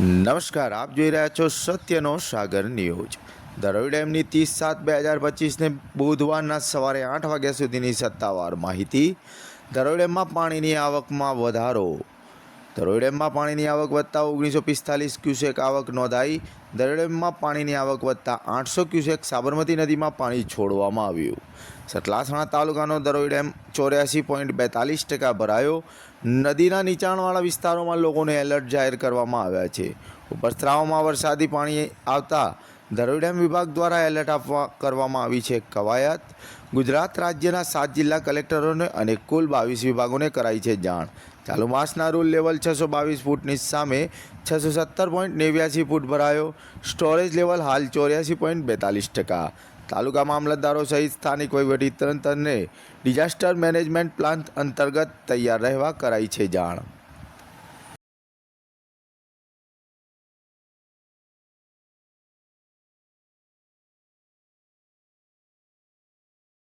નમસ્કાર, આપ જોઈ રહ્યા છો સત્યનો સાગર ન્યૂઝ. ધરોઈ ડેમની ત્રીસ સાત બે હજાર પચીસને બુધવારના સવારે આઠ વાગ્યા સુધીની સત્તાવાર માહિતી. ધરોઈ ડેમમાં પાણીની આવકમાં વધારો. દરોઈ ડેમમાં પાણીની આવક વધતા ઓગણીસો પિસ્તાલીસ ક્યુસેક આવક નોંધાઈ. ધરોઈ ડેમમાં પાણીની આવક વધતા આઠસો ક્યુસેક સાબરમતી નદીમાં પાણી છોડવામાં આવ્યું. સતલાસણા તાલુકાનો ધરોઈ ડેમ ચોર્યાસી પોઈન્ટ બેતાલીસ ટકા ભરાયો. નદીના નીચાણવાળા વિસ્તારોમાં લોકોને એલર્ટ જાહેર કરવામાં આવ્યા છે. ઉપરસ્ત્રાવમાં વરસાદી પાણી આવતા દરોઈ ડેમ વિભાગ દ્વારા એલર્ટ આપવા કરવામાં આવી છે કવાયત. ગુજરાત રાજ્યના સાત જિલ્લા કલેક્ટરોને અને કુલ બાવીસ વિભાગોને કરાઈ છે જાણ. ચાલુ માસના રૂલ લેવલ છસો બાવીસ ફૂટની સામે છસો સત્તર પોઈન્ટ નેવ્યાસી ફૂટ ભરાયો. સ્ટોરેજ લેવલ હાલ ચોર્યાસી પોઈન્ટ બેતાલીસ ટકા. તાલુકા મામલતદારો સહિત સ્થાનિક વહીવટી તંત્રને ડિઝાસ્ટર મેનેજમેન્ટ પ્લાન અંતર્ગત તૈયાર રહેવા કરાઈ છે જાણ.